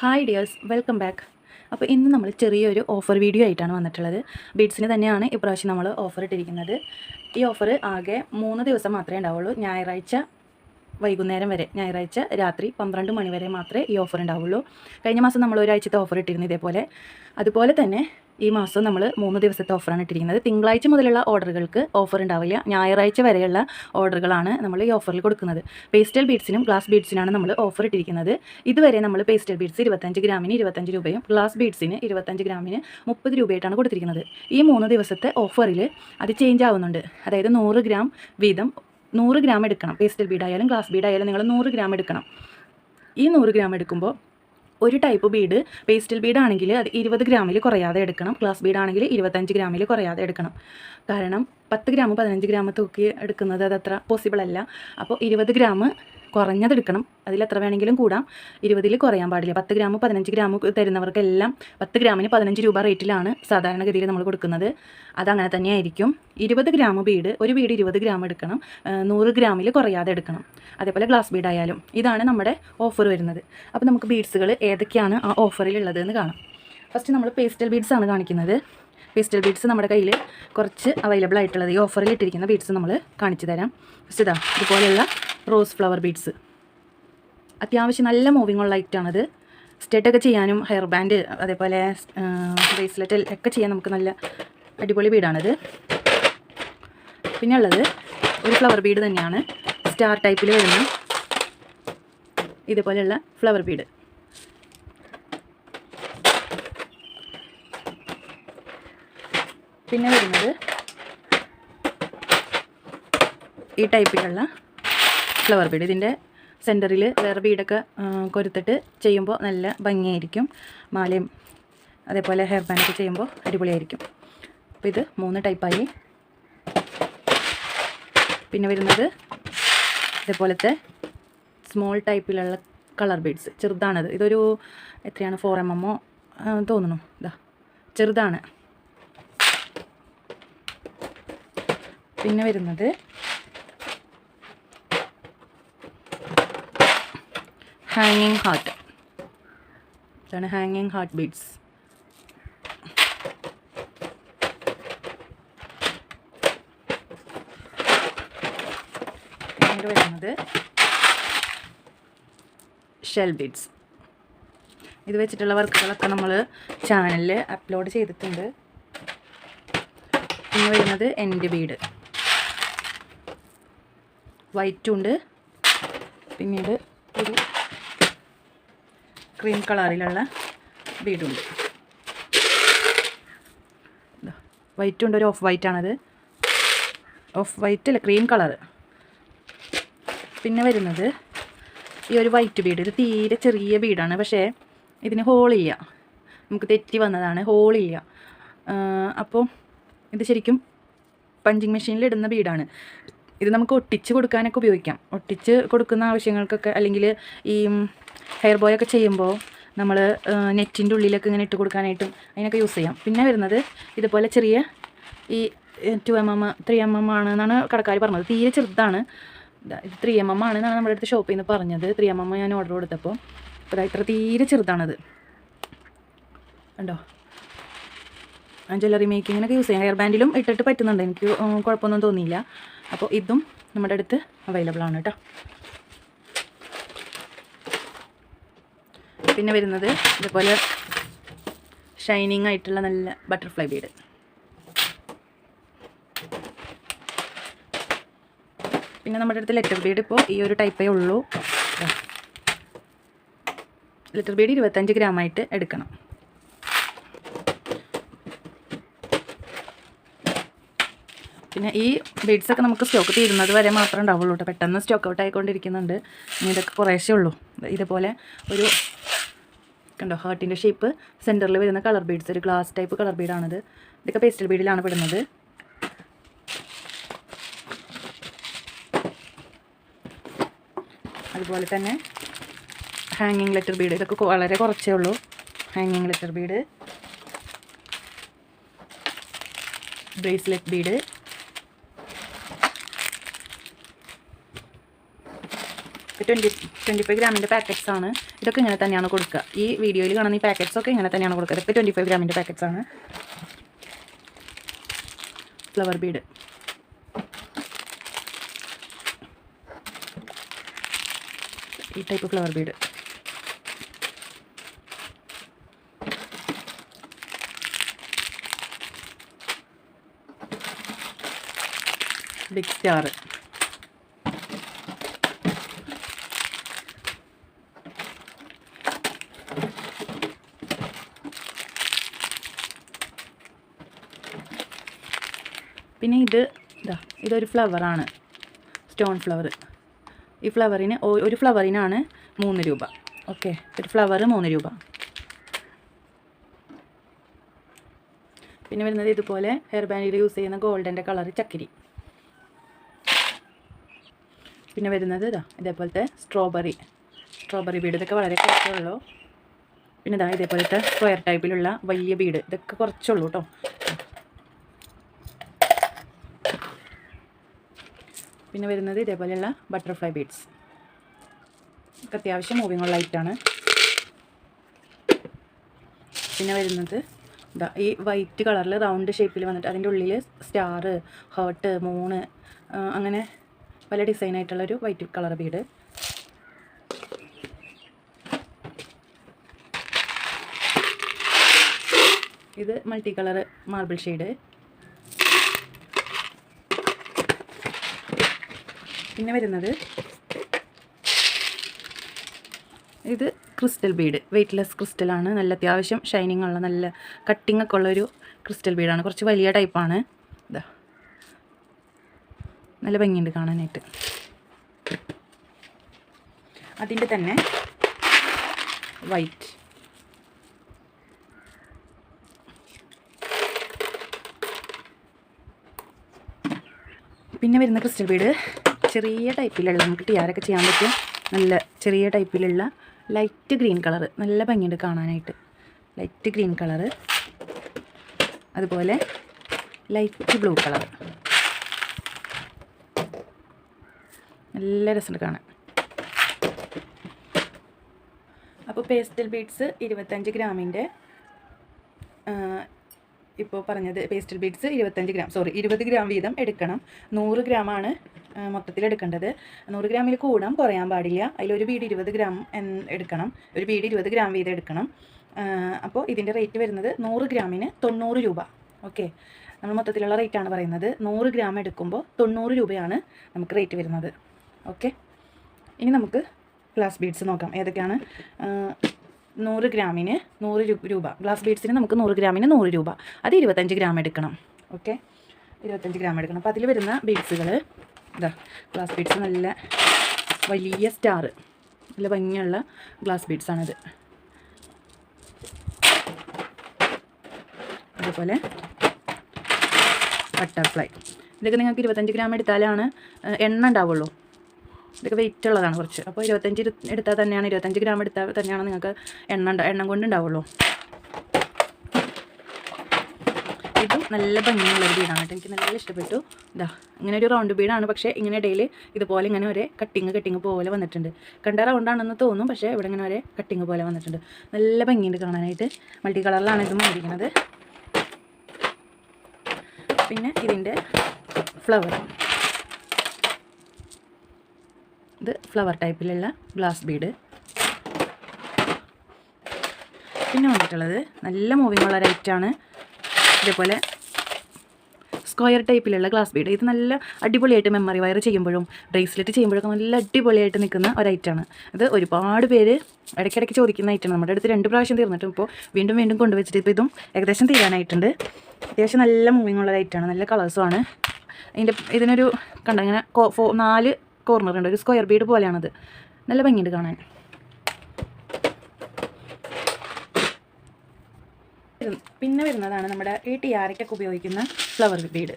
Hi dears welcome back അപ്പോൾ ഇന്ന് നമ്മൾ ചെറിയൊരു ഓഫർ വീഡിയോ ആയിട്ടാണ് വന്നിട്ടുള്ളത്. ബീഡ്സിന് തന്നെയാണ് ഇപ്രാവശ്യം നമ്മൾ ഓഫർ ഇട്ടിരിക്കുന്നത്. ഈ ഓഫർ ആകെ മൂന്ന് ദിവസം മാത്രമേ ഉണ്ടാവുള്ളൂ. ഞായറാഴ്ച വൈകുന്നേരം വരെ ഞായറാഴ്ച രാത്രി പന്ത്രണ്ട് മണി വരെ മാത്രമേ ഈ ഓഫർ ഉണ്ടാവുള്ളൂ. കഴിഞ്ഞ മാസം നമ്മൾ ഒരാഴ്ചത്തെ ഓഫർ ഇട്ടിരുന്നു ഇതേപോലെ. അതുപോലെ തന്നെ ഈ മാസം നമ്മൾ മൂന്ന് ദിവസത്തെ ഓഫറാണ് ഇട്ടിരിക്കുന്നത്. തിങ്കളാഴ്ച മുതലുള്ള ഓർഡറുകൾക്ക് ഓഫർ ഉണ്ടാവില്ല. ഞായറാഴ്ച വരെയുള്ള ഓർഡറുകളാണ് നമ്മൾ ഈ ഓഫറിൽ കൊടുക്കുന്നത്. പേസ്റ്റൽ ബീഡ്സിനും ഗ്ലാസ് ബീഡ്സിനാണ് നമ്മൾ ഓഫർ ഇട്ടിരിക്കുന്നത്. ഇതുവരെ നമ്മൾ പേസ്റ്റൽ ബീഡ്സ് ഇരുപത്തഞ്ച് ഗ്രാമിന് ഇരുപത്തഞ്ച് രൂപയും ഗ്ലാസ് ബീഡ്സിന് ഇരുപത്തഞ്ച് ഗ്രാമിന് മുപ്പത് രൂപയായിട്ടാണ് കൊടുത്തിരിക്കുന്നത്. ഈ മൂന്ന് ദിവസത്തെ ഓഫറിൽ അത് ചേഞ്ച് ആവുന്നുണ്ട്. അതായത് നൂറ് ഗ്രാം വീതം നൂറ് ഗ്രാം എടുക്കണം. പേസ്റ്റൽ ബീഡായാലും ഗ്ലാസ് ബീഡായാലും നിങ്ങൾ നൂറ് ഗ്രാം എടുക്കണം. ഈ നൂറ് ഗ്രാം എടുക്കുമ്പോൾ ഒരു ടൈപ്പ് ബീഡ് പേസ്റ്റൽ ബീഡ് ആണെങ്കിൽ അത് ഇരുപത് ഗ്രാമിൽ കുറയാതെ എടുക്കണം. ഗ്ലാസ് ബീഡാണെങ്കിൽ ഇരുപത്തഞ്ച് ഗ്രാമിൽ കുറയാതെ എടുക്കണം. കാരണം പത്ത് ഗ്രാം പതിനഞ്ച് ഗ്രാം തൂക്കി എടുക്കുന്നത് അത് അത്ര പോസിബിൾ അല്ല. അപ്പോൾ ഇരുപത് ഗ്രാം കുറഞ്ഞത് എടുക്കണം. അതിൽ എത്ര വേണമെങ്കിലും കൂടാം. ഇരുപതിൽ കുറയാൻ പാടില്ല. പത്ത് ഗ്രാം പതിനഞ്ച് ഗ്രാം തരുന്നവർക്കെല്ലാം പത്ത് ഗ്രാമിന് പതിനഞ്ച് രൂപ റേറ്റിലാണ് സാധാരണഗതിയിൽ നമ്മൾ കൊടുക്കുന്നത്. അതങ്ങനെ തന്നെയായിരിക്കും. ഇരുപത് ഗ്രാം ബീഡ് ഒരു ബീഡ് ഇരുപത് ഗ്രാം എടുക്കണം. നൂറ് ഗ്രാമിൽ കുറയാതെ എടുക്കണം. അതേപോലെ ഗ്ലാസ് ബീഡ് ആയാലും. ഇതാണ് നമ്മുടെ ഓഫർ വരുന്നത്. അപ്പോൾ നമുക്ക് ബീഡ്സുകൾ ഏതൊക്കെയാണ് ആ ഓഫറിലുള്ളത് എന്ന് കാണാം. ഫസ്റ്റ് നമ്മൾ പേസ്റ്റൽ ബീഡ്സ് ആണ് കാണിക്കുന്നത്. പേസ്റ്റൽ ബീഡ്സ് നമ്മുടെ കയ്യിൽ കുറച്ച് അവൈലബിൾ ആയിട്ടുള്ളത്. ഈ ഓഫറിൽ ഇട്ടിരിക്കുന്ന ബീഡ്സ് നമ്മൾ കാണിച്ചു തരാം. ഫസ്റ്റ് ഇതാ ഇതുപോലെയുള്ള റോസ് ഫ്ലവർ ബീഡ്സ്. അത്യാവശ്യം നല്ല മൂവിങ് ഉള്ള ഐറ്റാണത് സ്റ്റെറ്റൊക്കെ ചെയ്യാനും ഹെയർ ബാൻഡ് അതേപോലെ ബ്രേസ്ലെറ്റ് ഒക്കെ ചെയ്യാൻ നമുക്ക് നല്ല അടിപൊളി ബീഡാണിത്. പിന്നെ ഉള്ളത് ഒരു ഫ്ലവർ ബീഡ് തന്നെയാണ്. സ്റ്റാർ ടൈപ്പിൽ വരുന്ന ഇതുപോലെയുള്ള ഫ്ലവർ ബീഡ്. പിന്നെ വരുന്നത് ഈ ടൈപ്പിലുള്ള ഫ്ലവർ ബീഡ് ഇതിന്റെ സെന്ററിൽ വേറെ ബീഡൊക്കെ കൊരുത്തിട്ട് ചെയ്യുമ്പോൾ നല്ല ഭംഗിയായിരിക്കും. മാലയും അതേപോലെ ഹെയർ ബാൻഡൊക്കെ ചെയ്യുമ്പോൾ അടിപൊളിയായിരിക്കും. അപ്പോൾ ഇത് മൂന്ന് ടൈപ്പായി പിന്നെ വരുന്നത് ഇതേപോലത്തെ സ്മോൾ ടൈപ്പിലുള്ള കളർ ബീഡ്സ് ചെറുതാണത്. ഇതൊരു എത്രയാണ്? ഫോർ എം എമ്മോ തോന്നുന്നു. ഇതാ ചെറുതാണ്. പിന്നെ വരുന്നത് ഹാങ്ങിങ് ഹാർട്ട് ഇതാണ് ഹാങ്ങിങ് ഹാർട്ട് ബീഡ്സ് പിന്നീട് വരുന്നത് ഷെൽ ബീഡ്സ് ഇത് വെച്ചിട്ടുള്ള വർക്കുകളൊക്കെ നമ്മൾ ചാനലിൽ അപ്ലോഡ് ചെയ്തിട്ടുണ്ട്. പിന്നെ വരുന്നത് എന്റെ ബീഡ് വൈറ്റുണ്ട് പിന്നീട് ഒരു ക്രീം കളറിലുള്ള ബീഡുണ്ട്. വൈറ്റ് ഉണ്ട് ഒരു ഓഫ് വൈറ്റ് ആണത്. ഓഫ് വൈറ്റ് അല്ല ക്രീം കളറ്. പിന്നെ വരുന്നത് ഈ ഒരു വൈറ്റ് ബീഡ്. ഇത് തീരെ ചെറിയ ബീഡാണ് പക്ഷേ ഇതിന് ഹോളില്ല നമുക്ക് തെറ്റി വന്നതാണ് ഹോളില്ല അപ്പോൾ ഇത് ശരിക്കും പഞ്ചിങ് മെഷീനിൽ ഇടുന്ന ബീഡാണ്. ഇത് നമുക്ക് ഒട്ടിച്ച് കൊടുക്കാനൊക്കെ ഉപയോഗിക്കാം. ഒട്ടിച്ച് കൊടുക്കുന്ന ആവശ്യങ്ങൾക്കൊക്കെ അല്ലെങ്കിൽ ഈ ഹെയർ ബോയ് ഒക്കെ ചെയ്യുമ്പോൾ നമ്മൾ നെറ്റിന്റെ ഉള്ളിലൊക്കെ ഇങ്ങനെ ഇട്ട് കൊടുക്കാനായിട്ടും അതിനൊക്കെ യൂസ് ചെയ്യാം. പിന്നെ വരുന്നത് ഇതുപോലെ ചെറിയ ഈ two M M three M M ആണ് എന്നാണ് കടക്കാർ പറഞ്ഞത്. തീരെ ചെറുതാണ്. ഇത് ത്രീ എം എം ആണ് എന്നാണ് നമ്മുടെ അടുത്ത് ഷോപ്പിൽ നിന്ന് പറഞ്ഞത്. ത്രീ എം എം ഞാൻ ഓർഡർ കൊടുത്തപ്പോൾ അപ്പോൾ ഇത്ര തീരെ ചെറുതാണത്. ഉണ്ടോ ജ്വല്ലറി മേക്കിങ്ങിനൊക്കെ യൂസ് ചെയ്യാം. ഹെയർ ബാൻഡിലും ഇട്ടിട്ട് പറ്റുന്നുണ്ട്. എനിക്ക് കുഴപ്പമൊന്നും തോന്നിയില്ല. അപ്പോൾ ഇതും നമ്മുടെ അടുത്ത് അവൈലബിൾ ആണ് കേട്ടോ പിന്നെ വരുന്നത് ഇതുപോലെ ഷൈനിങ് ആയിട്ടുള്ള നല്ല ബട്ടർഫ്ലൈ ബീഡ് പിന്നെ നമ്മുടെ അടുത്ത് ലെറ്റർ ബീഡ് ഇപ്പോൾ ഈ ഒരു ടൈപ്പേ ഉള്ളൂ. ലെറ്റർ ബീഡ് ഇരുപത്തഞ്ച് ഗ്രാമായിട്ട് എടുക്കണം. പിന്നെ ഈ ബീഡ്സൊക്കെ നമുക്ക് സ്റ്റോക്ക് തീരുന്നത് വരെ മാത്രമേ ഉണ്ടാവുള്ളൂ കേട്ടോ പെട്ടെന്ന് സ്റ്റോക്ക് ഔട്ട് ആയിക്കൊണ്ടിരിക്കുന്നുണ്ട്. ഇതൊക്കെ കുറേശ്ശേ ഉള്ളൂ. ഇതുപോലെ ഒരു കണ്ടോ? ഹാർട്ടിന്റെ ഷേപ്പ് സെന്ററിൽ വരുന്ന കളർ ബീഡ്സ് ഒരു ഗ്ലാസ് ടൈപ്പ് കളർ ബീഡാണിത് ഇതൊക്കെ പേസ്റ്റൽ ബീഡിലാണ് പെടുന്നത്. അതുപോലെ തന്നെ ഹാങ്ങിങ് ലെറ്റർ ബീഡ് ഇതൊക്കെ വളരെ കുറച്ചേ ഉള്ളൂ. ഹാങ്ങിങ് letter bead bracelet bead twenty twenty five ഗ്രാമിന്റെ packets ആണ്. ഇതൊക്കെ ഇങ്ങനെ തന്നെയാണ് കൊടുക്കുക. ഈ വീഡിയോയിൽ കാണുന്ന ഈ പാക്കറ്റ്സ് ഒക്കെ ഇങ്ങനെ തന്നെയാണ് കൊടുക്കുക. ഇതൊക്കെ ട്വന്റി ഫൈവ് ഗ്രാമിന്റെ പാക്കറ്റ്സ് ആണ്. ഫ്ലവർ ബീഡ് ഈ type flower bead big star പിന്നെ ഇത് ഇതാ ഇതൊരു ഫ്ലവറാണ് സ്റ്റോൺ ഫ്ലവർ ഈ ഫ്ലവറിന് ഒരു ഫ്ലവറിനാണ് മൂന്ന് രൂപ. ഓക്കെ ഒരു ഫ്ലവർ മൂന്ന് രൂപ. പിന്നെ വരുന്നത് ഇതുപോലെ ഹെയർ ബാൻഡിൽ യൂസ് ചെയ്യുന്ന ഗോൾഡന്റെ കളർ ചക്കിരി. പിന്നെ വരുന്നത് ഇതാ ഇതേപോലത്തെ സ്ട്രോബെറി സ്ട്രോബെറി ബീഡ് ഇതൊക്കെ വളരെ കുറച്ചുള്ളൂ പിന്നെ ഇതാ ഇതേപോലത്തെ സ്ക്വയർ ടൈപ്പിലുള്ള വലിയ ബീഡ് ഇതൊക്കെ കുറച്ചുള്ളൂ കേട്ടോ പിന്നെ വരുന്നത് ഇതേപോലെയുള്ള ബട്ടർഫ്ലൈ ബീഡ്സ് ഒക്കെ അത്യാവശ്യം മൂവിങ് ഉള്ള ലൈറ്റാണ് പിന്നെ വരുന്നത് ഈ വൈറ്റ് കളറിൽ റൗണ്ട് ഷേപ്പിൽ വന്നിട്ട് അതിന്റെ ഉള്ളിൽ സ്റ്റാർ ഹേർട്ട് മൂണ് അങ്ങനെ പല ഡിസൈൻ ആയിട്ടുള്ളൊരു വൈറ്റ് കളർ ബീഡ് ഇത് മൾട്ടി കളർ മാർബിൾ ഷെയ്ഡ് പിന്നെ വരുന്നത് ഇത് ക്രിസ്റ്റൽ ബീഡ്. വെയ്റ്റ്ലെസ് ക്രിസ്റ്റലാണ് നല്ല അത്യാവശ്യം ഷൈനിങ് ഉള്ള നല്ല കട്ടിംഗ് ഒക്കെ ഉള്ളൊരു ക്രിസ്റ്റൽ ബീഡാണ് കുറച്ച് വലിയ ടൈപ്പാണ് ഇതാ നല്ല ഭംഗിയുണ്ട് കാണാനായിട്ട്. അതിന്റെ തന്നെ വൈറ്റ് പിന്നെ വരുന്ന ക്രിസ്റ്റൽ ബീഡ്. ചെറിയ ടൈപ്പിലുള്ള നമുക്ക് ടിയാരൊക്കെ ചെയ്യാൻ പറ്റിയ നല്ല ചെറിയ ടൈപ്പിലുള്ള ലൈറ്റ് ഗ്രീൻ കളർ നല്ല ഭംഗിയുണ്ട് കാണാനായിട്ട്. ലൈറ്റ് ഗ്രീൻ കളർ അതുപോലെ ലൈറ്റ് ബ്ലൂ കളർ നല്ല രസമുണ്ട് കാണാൻ. അപ്പോൾ പേസ്റ്റൽ ബീഡ്സ് ഇരുപത്തഞ്ച് ഗ്രാമിന്റെ ഇപ്പോൾ പറഞ്ഞത് പേസ്റ്റൽ ബീഡ്സ് ഇരുപത്തഞ്ച് ഗ്രാം സോറി ഇരുപത് ഗ്രാം വീതം എടുക്കണം. നൂറ് ഗ്രാമാണ് മൊത്തത്തിൽ എടുക്കേണ്ടത്. നൂറ് ഗ്രാമിൽ കൂടാൻ കുറയാൻ പാടില്ല. അതിലൊരു ബീഡ് ഇരുപത് ഗ്രാം എടുക്കണം. ഒരു ബീഡ് ഇരുപത് ഗ്രാം വീതം എടുക്കണം. അപ്പോൾ ഇതിന്റെ റേറ്റ് വരുന്നത് നൂറ് ഗ്രാമിന് തൊണ്ണൂറ് രൂപ. ഓക്കെ നമ്മൾ മൊത്തത്തിലുള്ള റേറ്റാണ് പറയുന്നത്. നൂറ് ഗ്രാം എടുക്കുമ്പോൾ തൊണ്ണൂറ് രൂപയാണ് നമുക്ക് റേറ്റ് വരുന്നത്. ഓക്കെ ഇനി നമുക്ക് ഗ്ലാസ് ബീഡ്സ് നോക്കാം. ഏതൊക്കെയാണ്? നൂറ് ഗ്രാമിന് നൂറ് രൂപ. ഗ്ലാസ് ബീഡ്സിന് നമുക്ക് നൂറ് ഗ്രാമിന് നൂറ് രൂപ. അത് ഇരുപത്തഞ്ച് ഗ്രാം എടുക്കണം. ഓക്കെ ഇരുപത്തഞ്ച് ഗ്രാം എടുക്കണം. അപ്പോൾ അതിൽ വരുന്ന ബീഡ്സുകൾ ഇതാ ഗ്ലാസ് ബീഡ്സ് നല്ല വലിയ സ്റ്റാർ നല്ല ഭംഗിയുള്ള ഗ്ലാസ് ബീഡ്സാണിത് അതുപോലെ ബട്ടർഫ്ലൈ ഇതൊക്കെ നിങ്ങൾക്ക് ഇരുപത്തഞ്ച് ഗ്രാം എടുത്താലാണ് എണ്ണ ഉണ്ടാവുള്ളൂ. ഇതൊക്കെ വെയിറ്റ് ഉള്ളതാണ് കുറച്ച്. അപ്പോൾ ഇരുപത്തഞ്ച് ഇരു- എടുത്താൽ തന്നെയാണ് ഇരുപത്തഞ്ച് ഗ്രാം എടുത്താൽ തന്നെയാണ് നിങ്ങൾക്ക് എണ്ണ എണ്ണം കൊണ്ട് ഉണ്ടാവുള്ളൂ. ഇതും നല്ല ഭംഗിയുള്ളൊരു ബീഡാണ് കേട്ടോ. എനിക്ക് നല്ല ഇഷ്ടപ്പെട്ടു. ഇതാ ഇങ്ങനെ ഒരു റൗണ്ട് ബീഡാണ് പക്ഷേ ഇങ്ങനെ ഇടയിൽ ഇതുപോലെ ഇങ്ങനെ ഒരേ കട്ടിങ് കട്ടിങ് പോലെ വന്നിട്ടുണ്ട്. കണ്ട റൗണ്ടാണെന്ന് തോന്നും പക്ഷേ ഇവിടെ ഇങ്ങനെ ഒരേ കട്ടിങ് പോലെ വന്നിട്ടുണ്ട്. നല്ല ഭംഗിയുണ്ട് കാണാനായിട്ട്. മൾട്ടി കളറിലാണ് ഇത് മേടിക്കുന്നത് പിന്നെ ഇതിന്റെ ഫ്ലവർ ഇത് ഫ്ലവർ ടൈപ്പിലുള്ള ഗ്ലാസ് ബീഡ് പിന്നെ വന്നിട്ടുള്ളത് നല്ല മൂവിങ് ഉള്ള റൈറ്റാണ് ഇതേപോലെ സ്ക്വയർ ടൈപ്പിലുള്ള ഗ്ലാസ് ബീഡ് ഇത് നല്ല അടിപൊളിയായിട്ട് മെമ്മറി വയർ ചെയ്യുമ്പോഴും ബ്രേസ്ലെറ്റ് ചെയ്യുമ്പോഴൊക്കെ നല്ല അടിപൊളിയായിട്ട് നിൽക്കുന്ന ഒരൈറ്റാണ് ഇത് ഒരുപാട് പേര് ഇടയ്ക്കിടയ്ക്ക് ചോദിക്കുന്ന ഐറ്റം നമ്മുടെ അടുത്ത് രണ്ട് പ്രാവശ്യം തീർന്നിട്ടും ഇപ്പോൾ വീണ്ടും വീണ്ടും കൊണ്ടുവച്ചിട്ട് ഇപ്പോൾ ഇതും ഏകദേശം തീരാനായിട്ടുണ്ട്. അത്യാവശ്യം നല്ല മൂവിങ് ഉള്ള നല്ല കളേഴ്സുമാണ് ഇതിന്റെ ഇതിനൊരു കണ്ടങ്ങനെ നാല് കോർണർ ഉണ്ട്. ഒരു സ്ക്വയർ ബീഡ് പോലെയാണത്. നല്ല ഭംഗിയുണ്ട് കാണാൻ. പിന്നെ വരുന്നതാണ് നമ്മുടെ ഈ ടിയാരയ്ക്കൊക്കെ ഉപയോഗിക്കുന്ന ഫ്ലവർ ബീഡ്.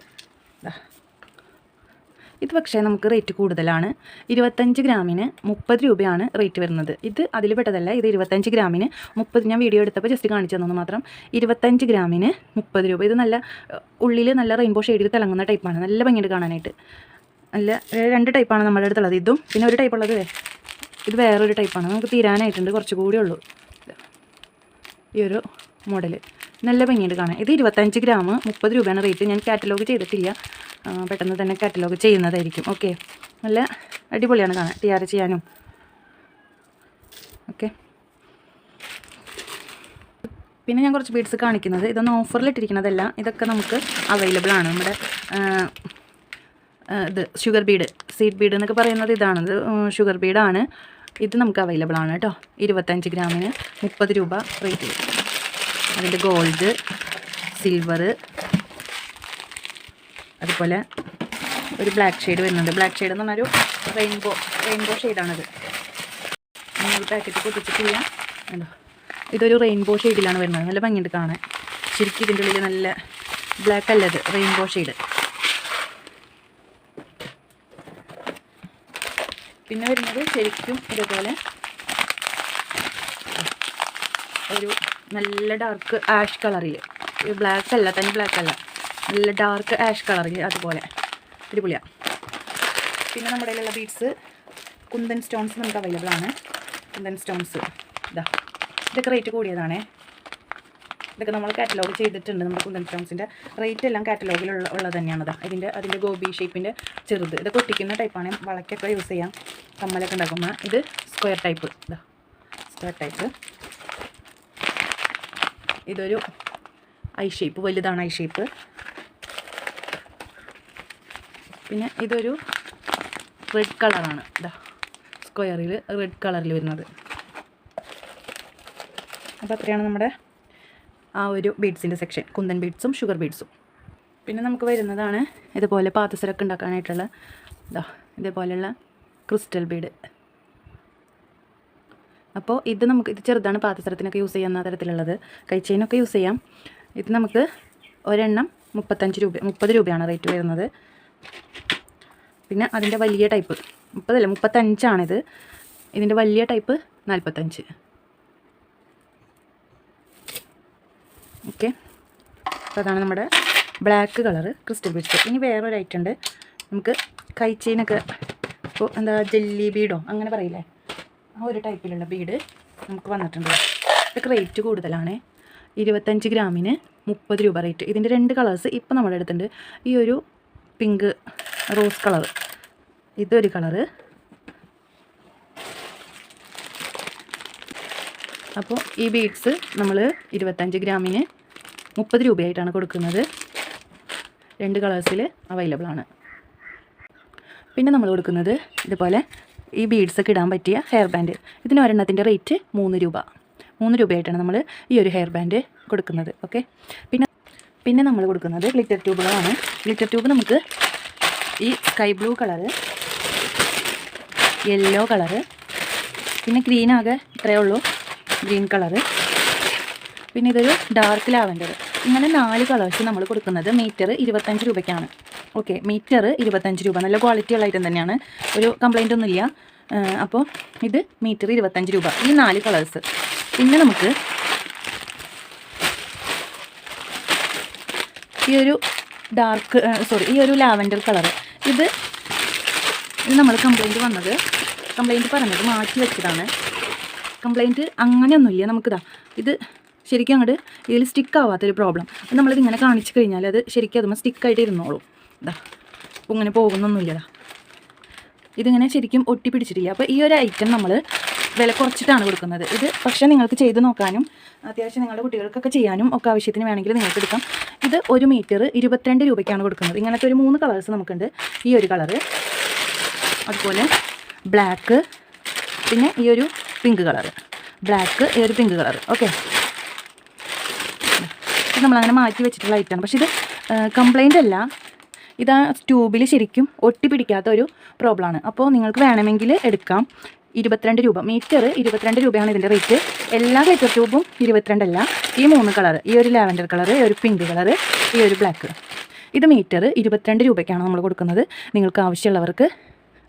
ഇത് പക്ഷേ നമുക്ക് റേറ്റ് കൂടുതലാണ്. ഇരുപത്തഞ്ച് ഗ്രാമിന് മുപ്പത് രൂപയാണ് റേറ്റ് വരുന്നത്. ഇത് അതിൽ പെട്ടതല്ല. ഇത് ഇരുപത്തഞ്ച് ഗ്രാമിന് മുപ്പത്. ഞാൻ വീഡിയോ എടുത്തപ്പോൾ ജസ്റ്റ് കാണിച്ചു തന്നു മാത്രം. ഇരുപത്തഞ്ച് ഗ്രാമിന് മുപ്പത് രൂപ. ഇത് നല്ല ഉള്ളിൽ നല്ല റെയിൻബോ ഷെയ്ഡിൽ തിളങ്ങുന്ന ടൈപ്പാണ് നല്ല ഭംഗിയുണ്ട് കാണാനായിട്ട്. നല്ല ഏ, രണ്ട് ടൈപ്പാണ് നമ്മുടെ അടുത്തുള്ളത്. ഇതും പിന്നെ ഒരു ടൈപ്പ് ഉള്ളത് ഇത് വേറൊരു ടൈപ്പാണ്. നമുക്ക് തീരാനായിട്ടുണ്ട് കുറച്ച് കൂടി ഉള്ളൂ. ഈ ഒരു മോഡൽ നല്ല ഭംഗിയുണ്ട് കാണാൻ. ഇത് ഇരുപത്തഞ്ച് ഗ്രാം മുപ്പത് രൂപയാണ് റേറ്റ്. ഞാൻ കാറ്റലോഗ് ചെയ്തിട്ടില്ല. പെട്ടെന്ന് തന്നെ കാറ്റലോഗ് ചെയ്യുന്നതായിരിക്കും. ഓക്കെ. നല്ല അടിപൊളിയാണ് കാണാൻ. ടിയാർ ചെയ്യാനും. ഓക്കെ. പിന്നെ ഞാൻ കുറച്ച് ബീഡ്സ് കാണിക്കുന്നത്. ഇതൊന്നും ഓഫറിലിട്ടിരിക്കുന്നതല്ല. ഇതൊക്കെ നമുക്ക് അവൈലബിൾ ആണ് നമ്മുടെ ഇത് ഷുഗർ ബീഡ് സീഡ് ബീഡ് എന്നൊക്കെ പറയുന്നത് ഇതാണ്. ഇത് ഷുഗർ ബീഡാണ് ഇത് നമുക്ക് അവൈലബിൾ ആണ് കേട്ടോ. ഇരുപത്തഞ്ച് ഗ്രാമിന് മുപ്പത് രൂപ റേറ്റ് അതിന്റെ ഗോൾഡ് സിൽവർ അതുപോലെ ഒരു ബ്ലാക്ക് ഷെയ്ഡ് വരുന്നുണ്ട്. ബ്ലാക്ക് ഷെയ്ഡ് എന്ന് പറഞ്ഞൊരു റെയിൻബോ റെയിൻബോ ഷെയ്ഡാണത് നമ്മൾ പാക്കറ്റ് പൊട്ടിച്ചിട്ടില്ല. കണ്ടോ? ഇതൊരു റെയിൻബോ ഷെയ്ഡിലാണ് വരുന്നത്. നല്ല ഭംഗിയുണ്ട് കാണാൻ. ശരിക്കും ഇതിന്റെ ഉള്ളിൽ നല്ല ബ്ലാക്ക് അല്ലത് റെയിൻബോ ഷെയ്ഡ് പിന്നെ വരുന്നത് ശരിക്കും ഇതുപോലെ ഒരു നല്ല ഡാർക്ക് ആഷ് കളറിൽ ബ്ലാക്ക് അല്ല തന്നെ ബ്ലാക്ക് അല്ല. നല്ല ഡാർക്ക് ആഷ് കളറിൽ അതുപോലെ. അടിപൊളിയാണ് പിന്നെ നമ്മുടെ കയ്യിലുള്ള ബീഡ്സ് കുന്തൻ സ്റ്റോൺസ് നമുക്ക് അവൈലബിൾ ആണ്. കുന്തൻ സ്റ്റോൺസ് ഇതാ ഇതൊക്കെ റേറ്റ് കൂടിയതാണേ. ഇതൊക്കെ നമ്മൾ കാറ്റലോഗ് ചെയ്തിട്ടുണ്ട്. നമ്മുടെ കുന്തൻ സ്റ്റോൺസിന്റെ റേറ്റ് എല്ലാം കാറ്റലോഗിലുള്ള ഉള്ളത് തന്നെയാണ്. ഇതാ ഇതിന്റെ അതിന്റെ ഗോബി ഷേപ്പിന്റെ ചെറുത്. ഇതൊക്കെ ഒട്ടിക്കുന്ന ടൈപ്പാണ് വളയ്ക്കൊക്കെ യൂസ് ചെയ്യാം. കമ്മലൊക്കെ ഉണ്ടാക്കുമ്പോൾ ഇത് സ്ക്വയർ ടൈപ്പ് ഇതാ സ്ക്വയർ ടൈപ്പ് ഇതൊരു ഐ ഷേപ്പ് വലുതാണ് ഐ ഷേപ്പ് പിന്നെ ഇതൊരു റെഡ് കളറാണ് ഇതാ സ്ക്വയറിൽ റെഡ് കളറിൽ വരുന്നത്. അപ്പോൾ അത്രയാണ് നമ്മുടെ ആ ഒരു ബീഡ്സിന്റെ സെക്ഷൻ കുന്തൻ ബീഡ്സും ഷുഗർ ബീഡ്സും പിന്നെ നമുക്ക് വരുന്നതാണ് ഇതുപോലെ പാദസരക്ക് ഉണ്ടാക്കാനായിട്ടുള്ള ഇതാ ഇതേപോലെയുള്ള ക്രിസ്റ്റൽ ബീഡ്. അപ്പോൾ ഇത് നമുക്ക് ഇത് ചെറുതാണ് പാത്രത്തിനൊക്കെ യൂസ് ചെയ്യുന്ന തരത്തിലുള്ളത്. കൈച്ചെയിനൊക്കെ യൂസ് ചെയ്യാം. ഇത് നമുക്ക് ഒരെണ്ണം മുപ്പത്തഞ്ച് രൂപ മുപ്പത് രൂപയാണ് റേറ്റ് വരുന്നത്. പിന്നെ അതിന്റെ വലിയ ടൈപ്പ് മുപ്പതല്ല മുപ്പത്തഞ്ചാണിത്. ഇതിന്റെ വലിയ ടൈപ്പ് നാൽപ്പത്തഞ്ച് ഓക്കെ. അപ്പോൾ അതാണ് നമ്മുടെ ബ്ലാക്ക് കളറ് ക്രിസ്റ്റൽ ബീഡ്സ്. ഇനി വേറൊരു ഐറ്റം ഉണ്ട്. നമുക്ക് കൈ ചെയിനൊക്കെ ഇപ്പോൾ എന്താ ജെല്ലി ബീഡോ അങ്ങനെ പറയില്ലേ? ആ ഒരു ടൈപ്പിലുള്ള ബീഡ് നമുക്ക് വന്നിട്ടുണ്ട്. ഇതൊക്കെ റേറ്റ് കൂടുതലാണ്. ഇരുപത്തഞ്ച് ഗ്രാമിന് മുപ്പത് രൂപ റേറ്റ് ഇതിന്റെ രണ്ട് കളേഴ്സ് ഇപ്പം നമ്മുടെ അടുത്തുണ്ട്. ഈ ഒരു പിങ്ക് റോസ് കളർ ഇതൊരു കളറ് അപ്പോൾ ഈ ബീഡ്സ് നമ്മൾ ഇരുപത്തഞ്ച് ഗ്രാമിന് മുപ്പത് രൂപയായിട്ടാണ് കൊടുക്കുന്നത്. രണ്ട് കളേഴ്സിൽ അവൈലബിൾ ആണ്. പിന്നെ നമ്മൾ കൊടുക്കുന്നത് ഇതുപോലെ ഈ ബീഡ്സൊക്കെ ഇടാൻ പറ്റിയ ഹെയർ ബാൻഡ് ഇതിന് ഒരെണ്ണത്തിന്റെ റേറ്റ് മൂന്ന് രൂപ. മൂന്ന് രൂപയായിട്ടാണ് നമ്മൾ ഈ ഒരു ഹെയർ ബാൻഡ് കൊടുക്കുന്നത്. ഓക്കെ പിന്നെ പിന്നെ നമ്മൾ കൊടുക്കുന്നത് ഗ്ലിറ്റർ ട്യൂബുകളാണ് ഗ്ലിറ്റർ ട്യൂബ് നമുക്ക് ഈ sky blue colour yellow colour പിന്നെ ഗ്രീൻ ആകെ ഇത്രയേ ഉള്ളൂ. ഗ്രീൻ കളറ് പിന്നെ ഇതൊരു ഡാർക്ക് ലാവൻഡർ ഇങ്ങനെ നാല് കളേഴ്സ് നമ്മൾ കൊടുക്കുന്നത് മീറ്റർ ഇരുപത്തഞ്ച് രൂപയ്ക്കാണ്. ഓക്കെ മീറ്റർ ഇരുപത്തഞ്ച് രൂപ. നല്ല ക്വാളിറ്റി ഉള്ള ഐറ്റം തന്നെയാണ്. ഒരു കംപ്ലൈന്റ് ഒന്നുമില്ല. അപ്പോൾ ഇത് മീറ്റർ ഇരുപത്തഞ്ച് രൂപ. ഈ നാല് കളേഴ്സ് പിന്നെ നമുക്ക് ഈ ഒരു ഡാർക്ക് സോറി ഈ ഒരു ലാവൻഡർ കളർ ഇത് നമ്മൾ കംപ്ലൈന്റ് വന്നത് കംപ്ലൈന്റ് പറഞ്ഞത് മാറ്റി വെച്ചതാണ്. കംപ്ലൈന്റ് അങ്ങനെയൊന്നുമില്ല നമുക്കിതാ. ഇത് ശരിക്കും അങ്ങോട്ട് ഇതിൽ സ്റ്റിക്ക് ആവാത്തൊരു പ്രോബ്ലം നമ്മളിത് ഇങ്ങനെ കാണിച്ചു കഴിഞ്ഞാൽ അത് ശരിക്കും അതുമ്പോൾ സ്റ്റിക്കായിട്ട് ഇരുന്നോളും ഇതാ ഇങ്ങനെ പോകുന്നൊന്നുമില്ലതാ ഇതിങ്ങനെ ശരിക്കും ഒട്ടി പിടിച്ചിട്ടില്ല അപ്പോൾ ഈ ഒരു ഐറ്റം നമ്മൾ വില കുറച്ചിട്ടാണ് കൊടുക്കുന്നത്. ഇത് പക്ഷേ നിങ്ങൾക്ക് ചെയ്ത് നോക്കാനും അത്യാവശ്യം നിങ്ങളുടെ കുട്ടികൾക്കൊക്കെ ചെയ്യാനും ഒക്കെ ആവശ്യത്തിന് വേണമെങ്കിൽ നിങ്ങൾക്ക് എടുക്കാം. ഇത് ഒരു മീറ്റർ ഇരുപത്തിരണ്ട് രൂപയ്ക്കാണ് കൊടുക്കുന്നത്. ഇങ്ങനത്തെ ഒരു മൂന്ന് കളേഴ്സ് നമുക്കുണ്ട്. ഈ ഒരു കളറ് അതുപോലെ ബ്ലാക്ക് പിന്നെ ഈ ഒരു പിങ്ക് കളറ് ബ്ലാക്ക് ഈ ഒരു പിങ്ക് കളറ് ഓക്കെ നമ്മളങ്ങനെ മാറ്റി വെച്ചിട്ടുള്ള ഐറ്റമാണ് പക്ഷേ ഇത് കംപ്ലൈന്റ് അല്ല. ഇത് ആ ട്യൂബിൽ ശരിക്കും ഒട്ടി പിടിക്കാത്ത ഒരു പ്രോബ്ലമാണ് അപ്പോൾ നിങ്ങൾക്ക് വേണമെങ്കിൽ എടുക്കാം. ഇരുപത്തിരണ്ട് രൂപ. മീറ്റർ ഇരുപത്തിരണ്ട് രൂപയാണ് ഇതിന്റെ റേറ്റ് എല്ലാ ഗ്ലിറ്റർ ട്യൂബും ഇരുപത്തിരണ്ടല്ല ഈ മൂന്ന് കളർ ഈ ഒരു ലാവൻഡർ കളർ ഈ ഒരു പിങ്ക് കളർ ഈ ഒരു ബ്ലാക്ക് ഇത് മീറ്റർ ഇരുപത്തിരണ്ട് രൂപയ്ക്കാണ് നമ്മൾ കൊടുക്കുന്നത്. നിങ്ങൾക്ക് ആവശ്യമുള്ളവർക്ക്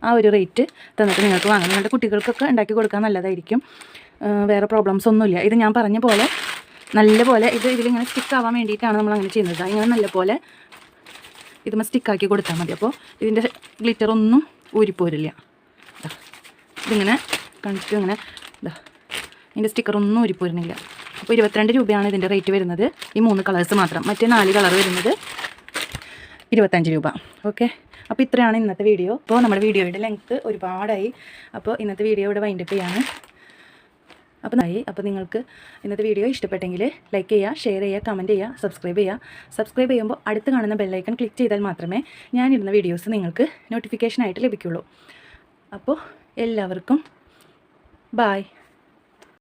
ആ ഒരു റേറ്റ് തന്നിട്ട് നിങ്ങൾക്ക് വാങ്ങാം. നിങ്ങളുടെ കുട്ടികൾക്കൊക്കെ ഉണ്ടാക്കി കൊടുക്കാൻ നല്ലതായിരിക്കും. വേറെ പ്രോബ്ലംസ് ഒന്നുമില്ല. ഇത് ഞാൻ പറഞ്ഞ പോലെ നല്ലപോലെ ഇത് ഇതിലിങ്ങനെ സ്റ്റിക്ക് ആവാൻ വേണ്ടിയിട്ടാണ് നമ്മൾ അങ്ങനെ ചെയ്യുന്നത്. ഇങ്ങനെ നല്ല പോലെ ഇതുമ്മ സ്റ്റിക്കാക്കി കൊടുത്താൽ മതി. അപ്പോൾ ഇതിന്റെ ഗ്ലിറ്ററൊന്നും ഊരിപ്പോരില്ല. ഇതിങ്ങനെ കണ്ടിട്ട് ഇങ്ങനെ ഇതാ ഇതിന്റെ സ്റ്റിക്കറൊന്നും ഊരിപ്പോരുന്നില്ല അപ്പോൾ ഇരുപത്തിരണ്ട് രൂപയാണ് ഇതിന്റെ റേറ്റ് വരുന്നത്. ഈ മൂന്ന് കളേഴ്സ് മാത്രം. മറ്റേ നാല് കളർ വരുന്നത് ഇരുപത്തഞ്ച് രൂപ. ഓക്കെ അപ്പോൾ ഇത്രയാണ് ഇന്നത്തെ വീഡിയോ അപ്പോൾ നമ്മുടെ വീഡിയോയുടെ ലെങ്ത്ത് ഒരുപാടായി. അപ്പോൾ ഇന്നത്തെ വീഡിയോ ഇവിടെ വൈൻഡപ്പ് ചെയ്യാണ്. അപ്പോൾ നായി അപ്പോൾ നിങ്ങൾക്ക് ഇന്നത്തെ വീഡിയോ ഇഷ്ടപ്പെട്ടെങ്കിൽ ലൈക്ക് ചെയ്യുക ഷെയർ ചെയ്യുക കമന്റ് ചെയ്യുക സബ്സ്ക്രൈബ് ചെയ്യുക. സബ്സ്ക്രൈബ് ചെയ്യുമ്പോൾ അടുത്ത് കാണുന്ന ബെല്ലൈക്കൺ ക്ലിക്ക് ചെയ്താൽ മാത്രമേ ഞാനിടുന്ന വീഡിയോസ് നിങ്ങൾക്ക് നോട്ടിഫിക്കേഷനായിട്ട് ലഭിക്കുള്ളൂ. അപ്പോൾ എല്ലാവർക്കും ബായ്